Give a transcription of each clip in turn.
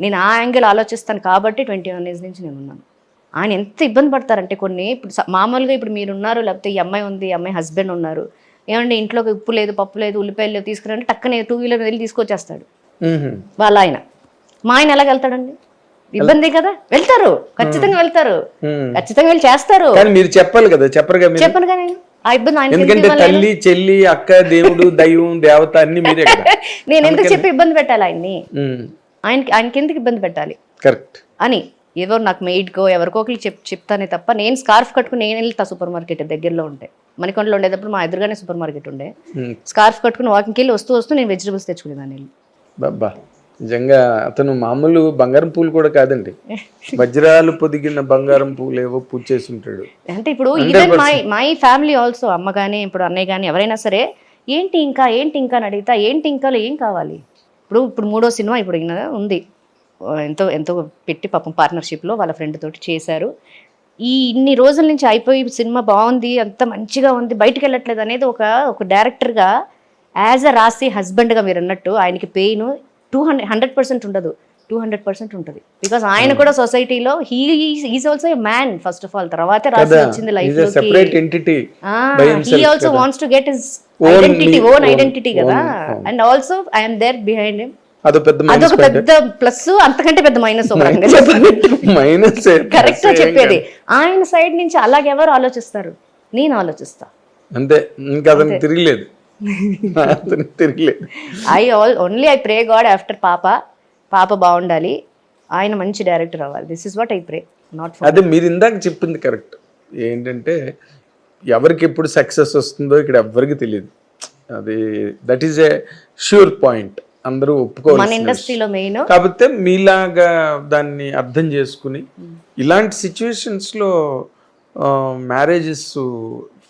నేను ఆ యాంగిల్ ఆలోచిస్తాను కాబట్టి ట్వంటీ వన్ ఏజ్ నుంచి నేను ఉన్నాను ఆయన ఎంత ఇబ్బంది పడతారంటే కొన్ని ఇప్పుడు మామూలుగా ఇప్పుడు మీరు ఉన్నారు లేకపోతే ఈ అమ్మాయి ఉంది ఈ అమ్మాయి హస్బెండ్ ఉన్నారు. ఏమంటే ఇంట్లోకి ఉప్పు లేదు పప్పు లేదు ఉల్లిపాయలు లేవు తీసుకురంటే టక్కనే టూ వీలర్ వెళ్ళి తీసుకొచ్చేస్తాడు. వాళ్ళ ఆయన. మా ఆయన ఎలాగ వెళ్తాడండి? ఇబ్బంది కదా? వెళ్తారు ఖచ్చితంగా వెళ్తారు. ఖచ్చితంగా వెళ్ళి చేస్తారు. మీరు చెప్పాలి కదా చెప్పరుగా మీరు? చెప్పను కానీ ఆ ఇబ్బంది ఆయన ఎందుకంటే తల్లి చెల్లి అక్క దేవుడు దైవం దేవత అన్ని మీరే కదా. నేను ఎందుకు చెప్పి ఇబ్బంది పెట్టాలి ఆయన్ని. ఆయనకి ఆయనకి ఎందుకు ఇబ్బంది పెట్టాలి? కరెక్ట్ అని ఏదో నాకు మెయిడ్కో ఎవరికో ఒకరికి చెప్ చెప్తానే తప్ప నేను స్కార్ఫ్ కట్టుకుని నేను వెళ్తా సూపర్ మార్కెట్ దగ్గరలో ఉంటే. మణికొండలో ఉండేటప్పుడు మా ఎదురుగానే సూపర్ మార్కెట్ ఉండే. స్కార్ఫ్ కట్టుకుని వాకింగ్కి వెళ్ళి వస్తూ వస్తూ నేను వెజిటబుల్స్ తెచ్చుకునేదాన్ని వెళ్ళి. బాబా నిజంగా అతను మామూలు బంగారం పూలు కూడా కాదండి. వజ్రాలు పొదిగిన బంగారం పూలు ఏవో పూజ చేసి ఉంటాడు అంటే ఇప్పుడు even my my family also అమ్మ కానీ ఇప్పుడు అన్నయ్య కానీ ఎవరైనా సరే ఏంటి ఇంకా ఏంటి ఇంకా అని అడిగితా ఏంటి ఇంకా ఏం కావాలి? ఇప్పుడు ఇప్పుడు మూడో సినిమా ఇప్పుడు ఉంది. ఎంతో ఎంతో పెట్టి పాపం పార్ట్నర్షిప్లో వాళ్ళ ఫ్రెండ్ తోటి చేశారు. ఈ ఇన్ని రోజుల నుంచి అయిపోయి సినిమా బాగుంది అంత మంచిగా ఉంది బయటకు వెళ్ళట్లేదు అనేది ఒక ఒక డైరెక్టర్గా యాజ్ అ రాసి హస్బెండ్గా మీరు అన్నట్టు ఆయనకి pain two hundred hundred percent ఉండదు. టూ హండ్రెడ్ పర్సెంట్ ఉంటుంది. బికాస్ ఆయన కూడా సొసైటీలో he is also man first of all తర్వాతే రాసి వచ్చింది life he also wants to get his identity own identity కదా. And also I'm there behind him అదో పెద్ద అదొక పెద్ద ప్లస్ అంతకంటే పెద్ద మైనస్ మైనస్ కరెక్ట్ చెప్పేది. ఆయన సైడ్ నుంచి అలాగే ఎవరు ఆలోచిస్తారు? నేను ఆలోచిస్తా. అంతే ఇంకా అతనికి తిరగలేదు. తిరగలేదు. I all only I pray God after పాప పాప బాగుండాలి. ఆయన మంచి డైరెక్టర్ అవ్వాలి. This is what I pray not అదే మీరు ఇందాక చెప్పింది కరెక్ట్. ఏంటంటే ఎవరికి ఎప్పుడు సక్సెస్ వస్తుందో ఇక్కడ ఎవ్వరికి తెలియదు. అది that is a sure point అందరూ మన ఒప్పుకోవాలి ఇండస్ట్రీలో మెయిన్ కాకపోతే మీలాగా దాన్ని అర్థం చేసుకుని ఇలాంటి సిచ్యువేషన్స్లో మ్యారేజెస్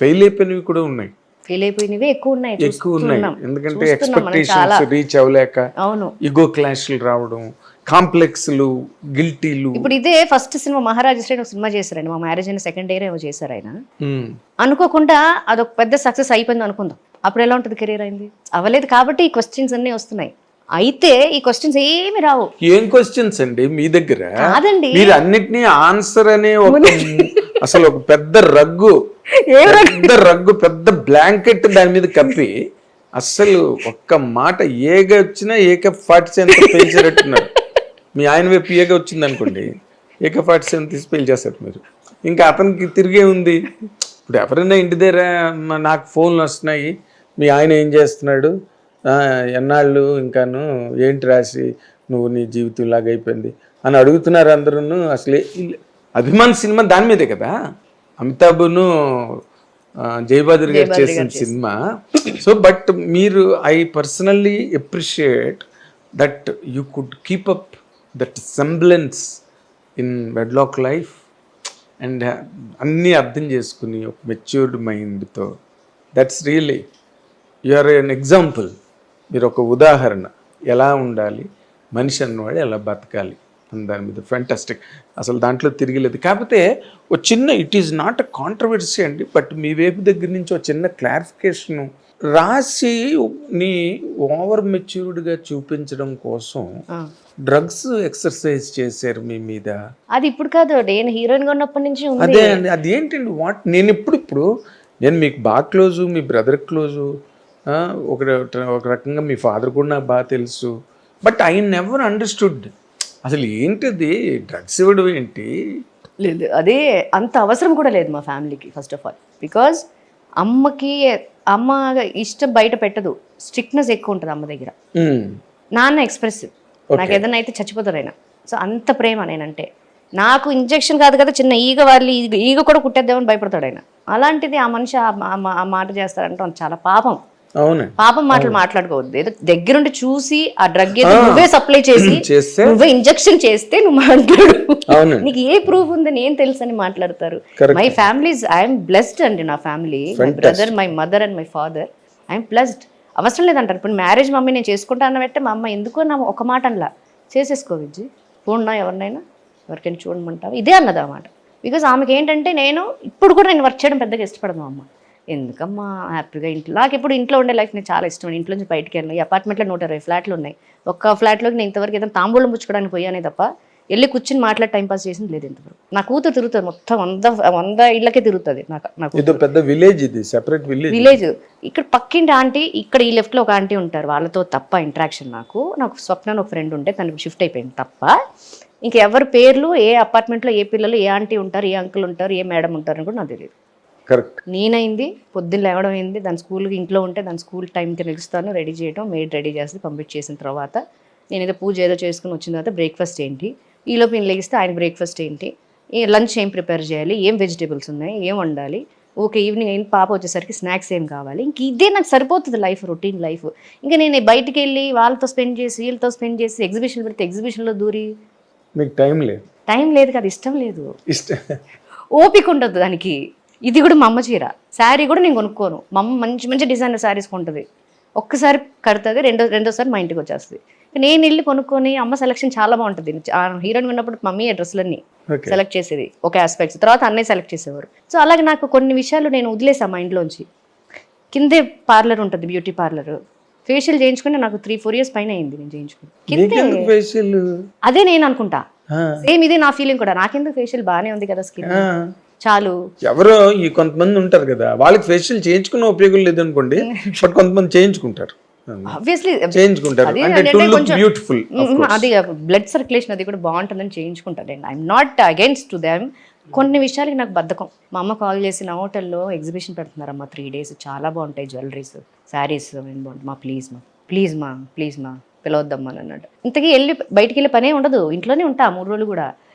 ఫెయిల్ అయిపోయినవి కూడా ఉన్నాయి. ఫీల్ అయిపోయినవి ఎక్కువ ఉన్నాయి. ఎక్కువ ఉన్నాయి. ఎందుకంటే ఎక్స్పెక్టేషన్స్ రీచ్ అవ్వలేక అవును. ఇగో క్లాష్లు రావడం కాంప్లెక్స్లు గిల్టీలు ఇప్పుడు ఇదే ఫస్ట్ సినిమా మహారాజా శ్రేణి ఒక సినిమా చేశారండి. మా మ్యారేజ్ అయిన సెకండ్ ఇయర్ ఏమో చేశారు ఆయన. అనుకోకుండా అదొక పెద్ద సక్సెస్ అయిపోయింది అనుకుందాం. అప్పుడు ఎలా ఉంటుంది కెరీర్ అయింది? అవ్వలేదు కాబట్టి ఈ క్వశ్చన్స్ అన్నీ వస్తున్నాయి. అయితే ఈ క్వశ్చన్స్ ఏమి రావు. ఏం క్వశ్చన్స్ అండి మీ దగ్గర? కాదండి. మీరు అన్నిటినీ ఆన్సర్ అనే ఒక అసలు ఒక పెద్ద రగ్గు పెద్ద రగ్గు? పెద్ద బ్లాంకెట్ దాని మీద కప్పి అస్సలు ఒక్క మాట ఏగా వచ్చినా ఏక ఫార్టీ సెవెన్ పేల్చేటట్టున్నారు మీ ఆయన వైపు ఏగా వచ్చింది అనుకోండి ఏక ఫార్టీ సెవెన్ తీసి పేల్చేస్తారు మీరు. ఇంకా అతనికి తిరిగే ఉంది. ఇప్పుడు ఎవరైనా ఇంటి దగ్గర "అమ్మ, నాకు ఫోన్లు వస్తున్నాయి మీ ఆయన ఏం చేస్తున్నాడు? "ఆ, ఎన్నాళ్ళు ఇంకాను ఏంటి రాసి నువ్వు నీ జీవితం ఇలాగ అయిపోయింది అని అడుగుతున్నారు అందరూ అసలు అభిమాన్ సినిమా దాని మీదే కదా? అమితాబ్ను జయబాద్రి గారు చేసిన సినిమా. సో బట్ మీరు I personally appreciate that you could keep up that semblance in wedlock life and అన్నీ అర్థం చేసుకుని ఒక మెచ్యూర్డ్ మైండ్తో. That's really you are an example. మీరు ఒక ఉదాహరణ. ఎలా ఉండాలి? మనిషి అన్నవాడు ఎలా బతకాలి? అని దాని మీద ఫెంటాస్టిక్ అసలు దాంట్లో తిరిగిలేదు కాకపోతే ఒక చిన్న it is not a controversy అండి బట్ మీ వైపు దగ్గర నుంచి ఒక చిన్న క్లారిఫికేషన్ రాసి నీ ఓవర్ మెచ్యూర్డ్గా చూపించడం కోసం. డ్రగ్స్ ఎక్సర్సైజ్ చేశారు మీ మీద. అది ఇప్పుడు కాదు నేను హీరోయిన్గా ఉన్నప్పటి నుంచి ఉంది. అదే అండి అది ఏంటండి వాట్ నేను ఇప్పుడు ఇప్పుడు నేను మీకు బాగా క్లోజు మీ బ్రదర్ క్లోజు ఒక ఒక రకంగా మీ ఫాదర్ కూడా నాకు బాగా తెలుసు. బట్ ఐ నెవర్ అండర్స్టూడ్ అసలు ఏంటిది? డ్రగ్స్ ఇవ్వడం ఏంటి? లేదు అదే అంత అవసరం కూడా లేదు మా ఫ్యామిలీకి ఫస్ట్ ఆఫ్ ఆల్ బికాజ్ అమ్మకి అమ్మ ఇష్టం బయట పెట్టదు. స్ట్రిక్ట్నెస్ ఎక్కువ ఉంటుంది అమ్మ దగ్గర. నాన్న ఎక్స్ప్రెసివ్ నాకు ఏదైనా అయితే చచ్చిపోతారు ఆయన. సో అంత ప్రేమ నేనంటే. నాకు ఇంజెక్షన్ కాదు కదా చిన్న ఈగ వాళ్ళు ఈగ ఈగ కూడా కుట్టేద్దామని భయపడతాడు ఆయన. అలాంటిది ఆ మనిషి ఆ మాట చేస్తారంటే చాలా పాపం. అవునండి పాపం మాటలు మాట్లాడుకోవద్దు. ఏదో దగ్గరుండి చూసి ఆ డ్రగ్ ఏదో నువ్వే సప్లై చేసి నువ్వే ఇంజెక్షన్ చేస్తే నువ్వు మాట్లాడు. నీకు ఏ ప్రూఫ్ ఉందని ఏం తెలుసు అని మాట్లాడతారు. మై ఫ్యామిలీస్ ఐఎమ్ బ్లెస్డ్ అండి నా family my brother my mother and my father I'm blessed అవసరం లేదంటారు. ఇప్పుడు మ్యారేజ్ మమ్మీ నేను చేసుకుంటా అన్న పెట్టే మా అమ్మ ఎందుకో నా ఒక మాట అనలా. చేసేసుకో విజ్జి. చూడనా ఎవరినైనా? ఎవరికైనా చూడమంటావు? ఇదే అన్నది అన్నమాట బికాజ్ ఆమెకి ఏంటంటే నేను ఇప్పుడు కూడా నేను వర్క్ చేయడం పెద్దగా ఇష్టపడను అమ్మ. ఎందుకమ్మా? హ్యాపీగా ఇంట్లో నాకు ఎప్పుడు ఇంట్లో ఉండే లైఫ్ నాకు చాలా ఇష్టం ఇంట్లో నుంచి బయటికి వెళ్ళిన ఈ అపార్ట్మెంట్లో నూట ఇరవై ఫ్లాట్లు ఉన్నాయి. ఒక్క ఫ్లాట్లోకి నేను ఇంతవరకు ఏదైనా తాంబూలం పుచ్చుకోవడానికి పోయానే తప్ప వెళ్ళి కూర్చుని మాట్లాడి టైం పాస్ చేసింది లేదు ఇంతవరకు. నా కూతురు తిరుగుతుంది మొత్తం వంద వంద ఇళ్ళకే తిరుగుతుంది నాకు నాకు ఇది పెద్ద విలేజ్ ఇది సెపరేట్ విలేజ్ విలేజ్ ఇక్కడ పక్కింటి ఆంటీ ఇక్కడ ఈ లెఫ్ట్లో ఒక ఆంటీ ఉంటారు. వాళ్ళతో తప్ప ఇంట్రాక్షన్ నాకు. నాకు స్వప్న ఒక ఫ్రెండ్ ఉంటే తనకు షిఫ్ట్ అయిపోయింది తప్ప ఇంక ఎవరి పేర్లు ఏ అపార్ట్మెంట్లో ఏ పిల్లలు ఏ ఆంటీ ఉంటారు ఏ అంకుల్ ఉంటారు ఏ మేడం ఉంటారు అని కూడా నాకు తెలియదు. కరెక్ట్. నేనైంది పొద్దున్న లేవడం అయింది. దాని స్కూల్కి ఇంట్లో ఉంటే దాని స్కూల్ టైంకి నిలుస్తాను రెడీ చేయడం మెయిడ్ రెడీ చేసి పంపించేసిన తర్వాత నేను ఏదో పూజ ఏదో చేసుకుని వచ్చిన తర్వాత బ్రేక్ఫాస్ట్ ఏంటి? ఈలోపు నేను లెగిస్తే ఆయన బ్రేక్ఫాస్ట్ ఏంటి? లంచ్ ఏం ప్రిపేర్ చేయాలి? ఏం వెజిటేబుల్స్ ఉన్నాయి? ఏం వండాలి? ఓకే ఈవినింగ్ అయిన పాప వచ్చేసరికి స్నాక్స్ ఏం కావాలి? ఇంక ఇదే నాకు సరిపోతుంది లైఫ్ రొటీన్ లైఫ్. ఇంకా నేను బయటికి వెళ్ళి వాళ్ళతో స్పెండ్ చేసి వీళ్ళతో స్పెండ్ చేసి ఎగ్జిబిషన్ పెడితే ఎగ్జిబిషన్లో దూరి. మీకు టైం లేదు. టైం లేదు కదా ఇష్టం లేదు. ఇష్టం ఓపిక ఉండదు దానికి. ఇది కూడా మా అమ్మ చీర. శారీ కూడా నేను కొనుక్కోను. మా అమ్మ మంచి మంచి డిజైనర్ శారీస్ కొంటుంది. ఒక్కసారి కడుతుంది రెండో రెండోసారి మా ఇంటికి వచ్చేస్తుంది. నేను వెళ్ళి కొనుక్కొని అమ్మ సెలెక్షన్ చాలా బాగుంటుంది. హీరోయిన్ ఉన్నప్పుడు మమ్మీ డ్రెస్సులన్నీ ఓకే. సెలెక్ట్ చేసేది ఒక ఆస్పెక్ట్స్ తర్వాత అన్నయ్య సెలెక్ట్ చేసేవారు. సో అలాగే నాకు కొన్ని విషయాలు నేను వదిలేసాను మా ఇంట్లోంచి. కిందే పార్లర్ ఉంటుంది బ్యూటీ పార్లర్ ఫేషియల్ చేయించుకుని నాకు త్రీ ఫోర్ ఇయర్స్ పైన అయింది నేను చేయించుకుని. కిందే నీకెందుకు ఫేషియల్ అదే నేను అనుకుంటా. సేమ్ ఇది నా ఫీలింగ్ కూడా. నాకెందుకు ఫేషియల్ బాగానే ఉంది కదా స్కిన్ చాలు. ఎవరో ఈ కొంతమంది ఉంటారు కదా వాళ్ళకి ఫేషియల్ చేయించుకున్న ఉపయోగం లేదు అనుకోండి బట్ కొంతమంది చేయించుకుంటారు. అది బ్లడ్ సర్క్యులేషన్ అది కూడా బాగుంటుందని చేయించుకుంటాను I'm not against to them కొన్ని విషయాలకి నాకు బద్ధకం. మా అమ్మ కాల్ చేసి నా హోటల్లో ఎగ్జిబిషన్ పెడుతున్నారమ్మా త్రీ డేస్ చాలా బాగుంటాయి జ్యువెలరీస్ శారీస్ బాగుంటాయి? మా ప్లీజ్ మా ప్లీజ్ మా ప్లీజ్ మా పిలవద్దమ్మా అని అన్నాడు ఇంతకీ వెళ్ళి బయటికి వెళ్ళే పనే ఉండదు. ఇంట్లోనే ఉంటా మూడు రోజులు కూడా.